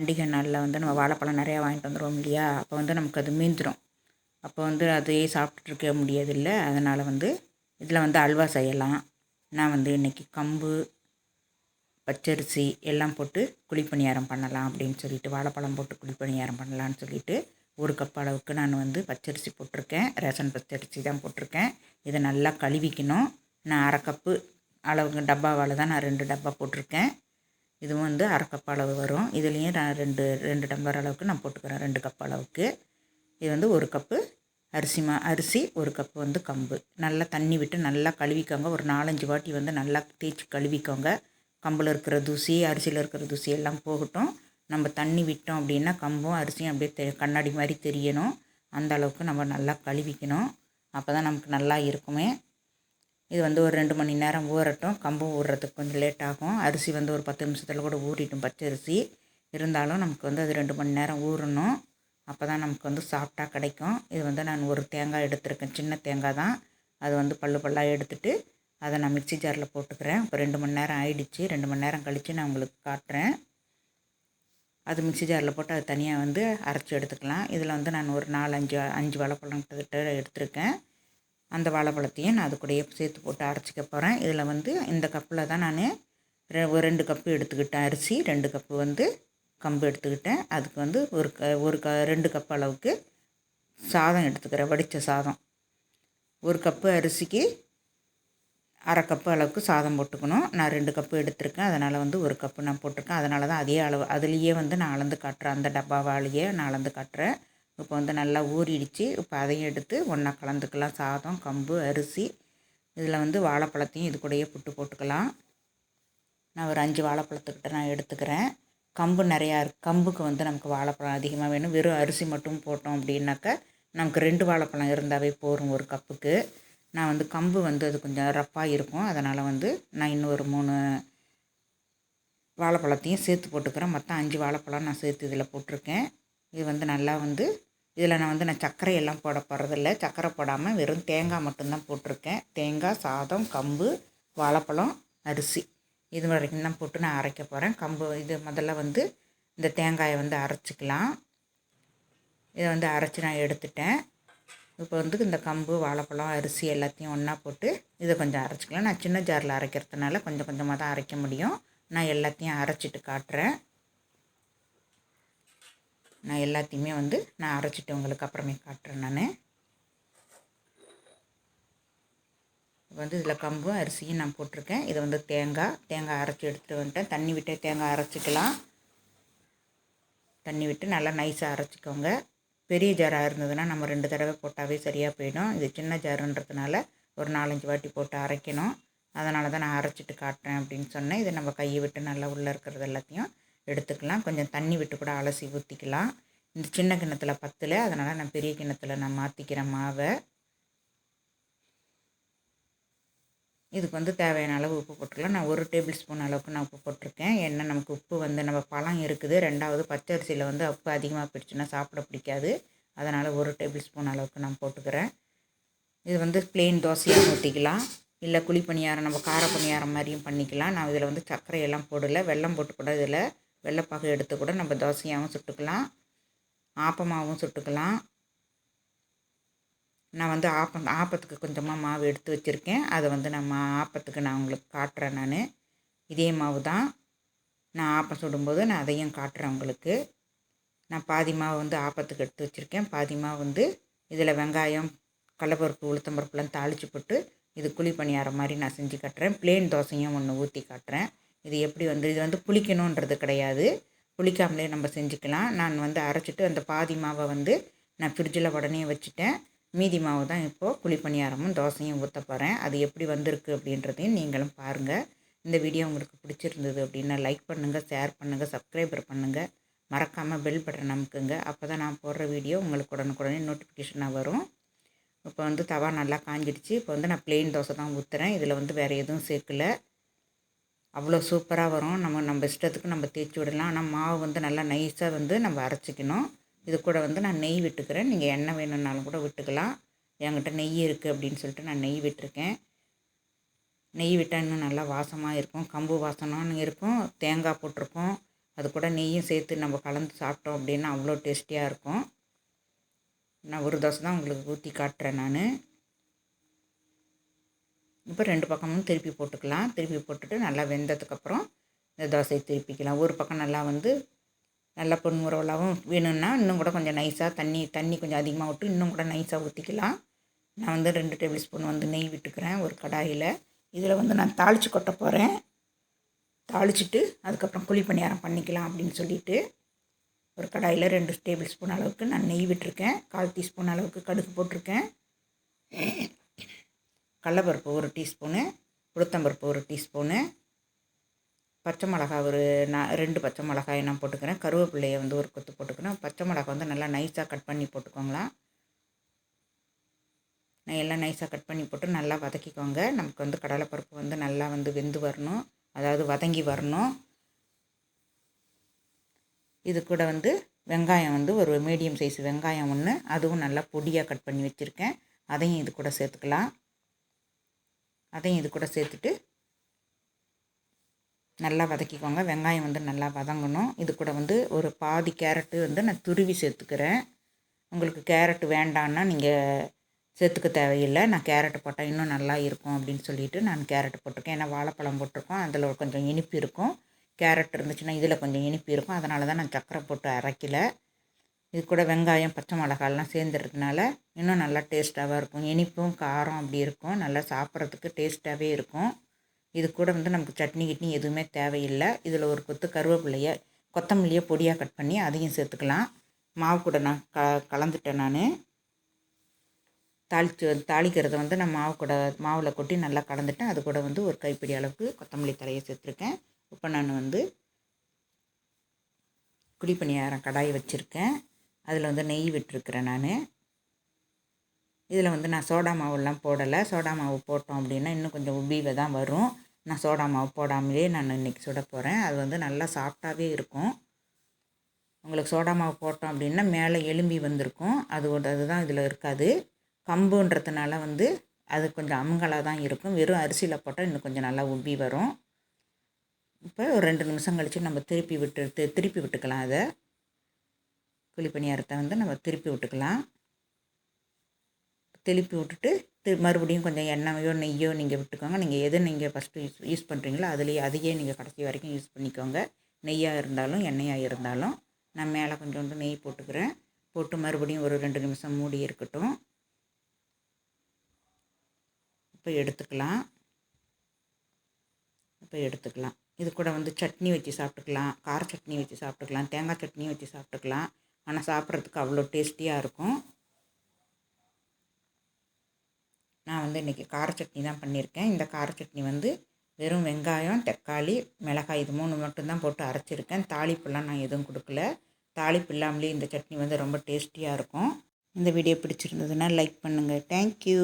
பண்டிகை நாளில் வந்து நம்ம வாழைப்பழம் நிறையா வாங்கிட்டு வந்துடுவோம் இல்லையா? அப்போ வந்து நமக்கு அது மீந்துடும் அப்போ வந்து அதையே சாப்பிட்டுருக்க இருக்க அதனால் வந்து இதில் வந்து அல்வா செய்யலாம். நான் வந்து இன்றைக்கி கம்பு பச்சரிசி எல்லாம் போட்டு குழிப்பணியாரம் பண்ணலாம் அப்படின்னு சொல்லிட்டு வாழைப்பழம் போட்டு குழிப்பணியாரம் பண்ணலான்னு சொல்லிட்டு ஒரு கப் அளவுக்கு நான் வந்து பச்சரிசி போட்டிருக்கேன். ரேஷன் பச்சரிசி தான் போட்டிருக்கேன். இதை நல்லா கழுவிக்கணும். நான் அரை கப்பு அளவுக்கு டப்பாவால் தான் நான் ரெண்டு டப்பா போட்டிருக்கேன். இதுவும் வந்து அரை கப் அளவு வரும். இதுலேயும் நான் ரெண்டு ரெண்டு டம்பர் அளவுக்கு நான் போட்டுக்கிறேன். ரெண்டு கப் அளவுக்கு. இது வந்து ஒரு கப்பு அரிசி மா அரிசி ஒரு கப்பு வந்து கம்பு. நல்லா தண்ணி விட்டு நல்லா கழுவிக்கோங்க. ஒரு நாலஞ்சு வாட்டி வந்து நல்லா தேய்ச்சி கழுவிக்கோங்க. கம்பில் இருக்கிற தூசி அரிசியில் இருக்கிற தூசி எல்லாம் போகட்டும். நம்ம தண்ணி விட்டோம் அப்படின்னா கம்பும் அரிசியும் அப்படியே தெ கண்ணாடி மாதிரி தெரியணும். அந்த அளவுக்கு நம்ம நல்லா கழுவிக்கணும். அப்போ தான் நமக்கு நல்லா இருக்குமே. இது வந்து ஒரு ரெண்டு மணி நேரம் ஊறட்டும். கம்பு ஊறுறதுக்கு கொஞ்சம் லேட் ஆகும். அரிசி வந்து ஒரு பத்து நிமிஷத்தில் கூட ஊறிட்டும் பச்சரிசி இருந்தாலும் நமக்கு வந்து அது ரெண்டு மணி நேரம் ஊறணும். அப்போ தான் நமக்கு வந்து சாஃப்டாக கிடைக்கும். இது வந்து நான் ஒரு தேங்காய் எடுத்திருக்கேன். சின்ன தேங்காய் தான். அது வந்து பல்லு பல்லாக எடுத்துட்டு அதை நான் மிக்சி ஜாரில் போட்டுக்கிறேன். இப்போ ரெண்டு மணி நேரம் ஆயிடுச்சு. ரெண்டு மணி நேரம் கழித்து நான் உங்களுக்கு காட்டுறேன். அது மிக்சி ஜாரில் போட்டு அது தனியாக வந்து அரைச்சி எடுத்துக்கலாம். இதில் வந்து நான் ஒரு நாலு அஞ்சு அஞ்சு வாழைப்பழம் கிட்ட எடுத்திருக்கேன். அந்த வாழைப்பழத்தையும் நான் அது கூடயே சேர்த்து போட்டு அரைச்சிக்க போகிறேன் இதில் வந்து இந்த கப்பில் தான் நான் ஒரு ரெண்டு கப்பு எடுத்துக்கிட்டேன். அரிசி ரெண்டு கப்பு வந்து கம்பு எடுத்துக்கிட்டேன். அதுக்கு வந்து ஒரு க ஒரு க ரெண்டு கப் அளவுக்கு சாதம் எடுத்துக்கிறேன் வடித்த சாதம். ஒரு கப்பு அரிசிக்கு அரை கப்பு அளவுக்கு சாதம் போட்டுக்கணும். நான் ரெண்டு கப்பு எடுத்திருக்கேன். அதனால் வந்து ஒரு கப்பு நான் போட்டிருக்கேன். அதனால தான் அதே அளவு அதுலேயே வந்து நான் அளந்து காட்டுறேன் அந்த டப்பாவாலேயே நான் அளந்து காட்டுறேன். இப்போ வந்து நல்லா ஊறிடுச்சு. இப்போ அதையும் எடுத்து ஒன்றா கலந்துக்கலாம். சாதம் கம்பு அரிசி. இதில் வந்து வாழைப்பழத்தையும் இது கூடயே புட்டு போட்டுக்கலாம். நான் ஒரு அஞ்சு வாழைப்பழத்துக்கிட்ட நான் எடுத்துக்கிறேன். கம்பு நிறையா இருக்கு. கம்புக்கு வந்து நமக்கு வாழைப்பழம் அதிகமாக வேணும். வெறும் அரிசி மட்டும் போட்டோம் அப்படின்னாக்கா நமக்கு ரெண்டு வாழைப்பழம் இருந்தாவே போகும் ஒரு கப்புக்கு. நான் வந்து கம்பு வந்து அது கொஞ்சம் ரப்பாக இருக்கும். அதனால் வந்து நான் இன்னும் ஒரு மூணு வாழைப்பழத்தையும் சேர்த்து போட்டுக்கிறேன். மொத்தம் அஞ்சு வாழைப்பழம் நான் சேர்த்து இதில் போட்டிருக்கேன். இது வந்து நல்லா வந்து இதில் நான் வந்து நான் சர்க்கரை எல்லாம் போட போகிறதில்ல சர்க்கரை போடாமல் வெறும் தேங்காய் மட்டும்தான் போட்டிருக்கேன். தேங்காய் சாதம் கம்பு வாழைப்பழம் அரிசி. இது வரைக்கும் தான் போட்டு நான் அரைக்க போகிறேன் கம்பு இது முதல்ல வந்து இந்த தேங்காயை வந்து அரைச்சிக்கலாம். இதை வந்து அரைச்சி நான் எடுத்துட்டேன். இப்போ வந்து இந்த கம்பு வாழைப்பழம் அரிசி எல்லாத்தையும் ஒன்றா போட்டு இதை கொஞ்சம் அரைச்சிக்கலாம். நான் சின்ன ஜாரில் அரைக்கிறதுனால கொஞ்சம் கொஞ்சமாக தான் அரைக்க முடியும். நான் எல்லாத்தையும் அரைச்சிட்டு காட்டுறேன். நான் எல்லாத்தையுமே வந்து நான் அரைச்சிட்டு உங்களுக்கு அப்புறமே காட்டுறேன் நான். வந்து இதில் கம்பும் அரிசியும் நான் போட்டிருக்கேன். இதை வந்து தேங்காய். தேங்காய் அரைச்சி எடுத்துகிட்டு வந்துட்டேன். தண்ணி விட்டு தேங்காய் அரைச்சிக்கலாம். தண்ணி விட்டு நல்லா நைஸாக அரைச்சிக்கோங்க. பெரிய ஜாராக இருந்ததுன்னா நம்ம ரெண்டு தடவை போட்டாவே சரியாக போயிடும். இது சின்ன ஜாருன்றதுனால ஒரு நாலஞ்சு வாட்டி போட்டு அரைக்கணும். அதனால தான் நான் அரைச்சிட்டு காட்டுறேன் அப்படின்னு சொன்னேன். இதை நம்ம கையை விட்டு நல்லா உள்ளே இருக்கிறது எல்லாத்தையும் எடுத்துக்கலாம். கொஞ்சம் தண்ணி விட்டு கூட அலசி ஊற்றிக்கலாம் இந்த சின்ன கிண்ணத்தில் பத்தில் அதனால் நான் பெரிய கிண்ணத்தில் நான் மாற்றிக்கிறேன் மாவை. இதுக்கு வந்து தேவையான அளவு உப்பு போட்டுக்கலாம். நான் ஒரு டேபிள் ஸ்பூன் அளவுக்கு நான் உப்பு போட்டிருக்கேன். ஏன்னா நமக்கு உப்பு வந்து நம்ம பழம் இருக்குது. ரெண்டாவது பச்சரிசியில் வந்து உப்பு அதிகமாக போயிடுச்சுன்னா சாப்பிட பிடிக்காது. அதனால் ஒரு டேபிள் ஸ்பூன் அளவுக்கு நான் போட்டுக்கிறேன். இது வந்து பிளெயின் தோசையாக ஊற்றிக்கலாம் இல்லை குழி பணியாரம் நம்ம கார பணியாரம் மாதிரியும் பண்ணிக்கலாம். நான் இதில் வந்து சர்க்கரையெல்லாம் போடலை. வெல்லம் போட்டு கூட இதில் வெள்ளைப்பாகு எடுத்து கூட நம்ம தோசையாகவும் சுட்டுக்கலாம். ஆப்பமாகவும் சுட்டுக்கலாம். நான் வந்து ஆப்பம் ஆப்பத்துக்கு கொஞ்சமாக மாவு எடுத்து வச்சுருக்கேன். அதை வந்து நம்ம ஆப்பத்துக்கு நான் உங்களுக்கு காட்டுறேன் நான். இதே மாவு தான் நான் ஆப்பம் சுடும்போது நான் அதையும் காட்டுறேன் உங்களுக்கு. நான் பாதி மாவு வந்து ஆப்பத்துக்கு எடுத்து வச்சுருக்கேன். பாதி மாவு வந்து இதில் வெங்காயம் கடலப்பருப்பு உளுத்தம்பருப்புலாம் தாளித்து போட்டு இது குழி பணியாரம் மாதிரி நான் செஞ்சு காட்டுறேன். பிளேன் தோசையும் ஒன்று ஊற்றி காட்டுறேன். இது எப்படி வந்து இது வந்து புளிக்கணுன்றது கிடையாது. புளிக்காமலே நம்ம செஞ்சுக்கலாம். நான் வந்து அரைச்சிட்டு அந்த பாதி மாவை வந்து நான் ஃப்ரிட்ஜில் உடனே வச்சுட்டேன். மீதி மாவு தான் இப்போது குழிப்பணியாரமும் தோசையும் ஊற்ற போகிறேன் அது எப்படி வந்திருக்கு அப்படின்றதையும் நீங்களும் பாருங்கள் இந்த வீடியோ உங்களுக்கு பிடிச்சிருந்தது அப்படின்னா லைக் பண்ணுங்கள் ஷேர் பண்ணுங்கள் சப்ஸ்கிரைபர் பண்ணுங்கள் மறக்காமல் பெல் பட்டன் அமுக்குங்க. அப்போ தான் நான் போடுற வீடியோ உங்களுக்கு உடனுக்குடனே நோட்டிஃபிகேஷனாக வரும். இப்போ வந்து தவா நல்லா காஞ்சிடுச்சு. இப்போ வந்து நான் பிளெயின் தோசை தான் ஊற்றுறேன் இதில் வந்து வேறு எதுவும் சேர்க்கலை. அவ்வளோ சூப்பராக வரும். நம்ம நம்ம இஷ்டத்துக்கு நம்ம தேய்ச்சி விடலாம். ஆனால் மாவு வந்து நல்லா நைஸாக வந்து நம்ம அரைச்சிக்கணும். இது கூட வந்து நான் நெய் விட்டுக்கிறேன். நீங்கள் எண்ணெய் வேணும்னாலும் கூட விட்டுக்கலாம். என்கிட்ட நெய் இருக்குது அப்படின்னு சொல்லிட்டு நான் நெய் விட்டுருக்கேன். நெய் விட்டால் இன்னும் நல்லா வாசமாக இருக்கும். கம்பு வாசனம்னு இருக்கும். தேங்காய் போட்டிருக்கோம். அது கூட நெய்யும் சேர்த்து நம்ம கலந்து சாப்பிட்டோம் அப்படின்னா அவ்வளோ டேஸ்டியாக இருக்கும். நான் ஒரு தோசை தான் உங்களுக்கு ஊற்றி காட்டுறேன் நான். இப்போ ரெண்டு பக்கமும் திருப்பி போட்டுக்கலாம். திருப்பி போட்டுட்டு நல்லா வெந்ததுக்கப்புறம் இந்த தோசையை திருப்பிக்கலாம். ஒரு பக்கம் நல்லா வந்து நல்லா பொன்முறவலாகவும் வேணும்னா இன்னும் கூட கொஞ்சம் நைஸாக தண்ணி தண்ணி கொஞ்சம் அதிகமாக விட்டு இன்னும் கூட நைஸாக ஊற்றிக்கலாம் நான் வந்து ரெண்டு டேபிள் ஸ்பூன் வந்து நெய் விட்டுக்கிறேன் ஒரு கடாயில். இதில் வந்து நான் தாளித்து கொட்ட போகிறேன் தாளிச்சிட்டு அதுக்கப்புறம் குழி பணியாரம் பண்ணிக்கலாம் அப்படின்னு சொல்லிட்டு ஒரு கடாயில் ரெண்டு டேபிள் ஸ்பூன் அளவுக்கு நான் நெய் விட்டுருக்கேன். கால் டீஸ்பூன் அளவுக்கு கடுகு போட்டிருக்கேன். கடலப்பருப்பு ஒரு டீஸ்பூனு உளுத்தம்பருப்பு ஒரு டீஸ்பூனு பச்சை மிளகா ஒரு நான் ரெண்டு பச்சை மிளகாய் நான் போட்டுக்கிறேன். கருவேப்பிள்ளையை வந்து ஒரு கொத்து போட்டுக்கிறேன் பச்சை மிளகா வந்து நல்லா நைஸாக கட் பண்ணி போட்டுக்கோங்களேன். நான் எல்லாம் நைஸாக கட் பண்ணி போட்டு நல்லா வதக்கிக்கோங்க. நமக்கு வந்து கடலைப்பருப்பு வந்து நல்லா வந்து வெந்து வரணும். அதாவது வதங்கி வரணும். இது கூட வந்து வெங்காயம் வந்து ஒரு மீடியம் சைஸ் வெங்காயம் ஒன்று அதுவும் நல்லா பொடியாக கட் பண்ணி வச்சுருக்கேன். அதையும் இது கூட சேர்த்துக்கலாம். அதையும் இது கூட சேர்த்துட்டு நல்லா வதக்கிக்கோங்க. வெங்காயம் வந்து நல்லா வதங்கணும். இது கூட வந்து ஒரு பாதி கேரட்டு வந்து நான் துருவி சேர்த்துக்கிறேன். உங்களுக்கு கேரட்டு வேண்டான்னா நீங்கள் சேர்த்துக்க தேவையில்லை. நான் கேரட்டு போட்டால் இன்னும் நல்லா இருக்கும் அப்படின்னு சொல்லிட்டு நான் கேரட்டு போட்டிருக்கேன். ஏன்னா வாழைப்பழம் போட்டிருக்கோம். அதில் கொஞ்சம் இனிப்பு இருக்கும். கேரட் இருந்துச்சுன்னா இதில் கொஞ்சம் இனிப்பு இருக்கும். அதனால தான் நான் சக்கரை போட்டு அரைக்கலை. இது கூட வெங்காயம் பச்சை மிளகாலாம் சேர்ந்துறதுனால இன்னும் நல்லா டேஸ்ட்டாகவும் இருக்கும். இனிப்பும் காரம் அப்படி இருக்கும். நல்லா சாப்பிட்றதுக்கு டேஸ்ட்டாகவே இருக்கும். இது கூட வந்து நமக்கு சட்னி கிட்னி எதுவுமே தேவையில்லை. இதில் ஒரு கொத்து கருவேப்பிலையை கொத்தமல்லியை பொடியாக கட் பண்ணி அதையும் சேர்த்துக்கலாம். மாவு கூட நான் க கலந்துட்டேன் நான். தாளித்து தாளிக்கிறத வந்து நான் மாவு கூட மாவில் கொட்டி நல்லா கலந்துட்டேன். அது கூட வந்து ஒரு கைப்பிடி அளவுக்கு கொத்தமல்லி தலையை சேர்த்துருக்கேன். இப்போ நான் வந்து குழி பணியாரம் கடாய் வச்சுருக்கேன். அதில் வந்து நெய் விட்டுருக்குறேன் நான். இதில் வந்து நான் சோடா மாவுலாம் போடலை. சோடா மாவு போட்டோம் அப்படின்னா இன்னும் கொஞ்சம் உபிவை தான் வரும். நான் சோடா மாவு போடாமலே நான் இன்றைக்கி சுட போகிறேன் அது வந்து நல்லா சாஃப்டாகவே இருக்கும். உங்களுக்கு சோடா மாவு போட்டோம் அப்படின்னா மேலே எலும்பி வந்திருக்கும். அது அதுதான் இதில் இருக்காது. கம்புன்றதுனால வந்து அது கொஞ்சம் அமுங்கலாக தான் இருக்கும். வெறும் அரிசியில் போட்டால் இன்னும் கொஞ்சம் நல்லா உப்பி வரும். இப்போ ஒரு ரெண்டு நிமிஷம் கழித்து நம்ம திருப்பி விட்டு திருப்பி விட்டுக்கலாம் அதை. குழிப்பணியாரத்தை வந்து நம்ம திருப்பி விட்டுக்கலாம். திருப்பி விட்டுட்டு திரு மறுபடியும் கொஞ்சம் எண்ணெயோ நெய்யோ நீங்கள் விட்டுக்கோங்க. நீங்கள் எது நீங்கள் ஃபஸ்ட்டு யூஸ் யூஸ் பண்ணுறீங்களோ அதுலேயே அதையே நீங்கள் கடைசி வரைக்கும் யூஸ் பண்ணிக்கோங்க. நெய்யாக இருந்தாலும் எண்ணெயாக இருந்தாலும் நான் மேலே கொஞ்சோண்டு நெய் போட்டுக்கிறேன். போட்டு மறுபடியும் ஒரு ரெண்டு நிமிஷம் மூடி இருக்கட்டும். இப்போ எடுத்துக்கலாம். இப்போ எடுத்துக்கலாம். இது கூட வந்து சட்னி வச்சு சாப்பிட்டுக்கலாம். கார சட்னி வச்சு சாப்பிட்டுக்கலாம். தேங்காய் சட்னி வச்சு சாப்பிட்டுக்கலாம். ஆனால் சாப்பிட்றதுக்கு அவ்வளோ டேஸ்டியாக இருக்கும். நான் வந்து இன்றைக்கி கார சட்னி தான் பண்ணியிருக்கேன். இந்த கார சட்னி வந்து வெறும் வெங்காயம் தக்காளி மிளகாய் இது மூணு மட்டும்தான் போட்டு அரைச்சிருக்கேன். தாளிப்பெல்லாம் நான் எதுவும் கொடுக்கல. தாளிப்பு இல்லாமலே இந்த சட்னி வந்து ரொம்ப டேஸ்டியாக இருக்கும். இந்த வீடியோ பிடிச்சிருந்ததுன்னா லைக் பண்ணுங்கள் தேங்க்யூ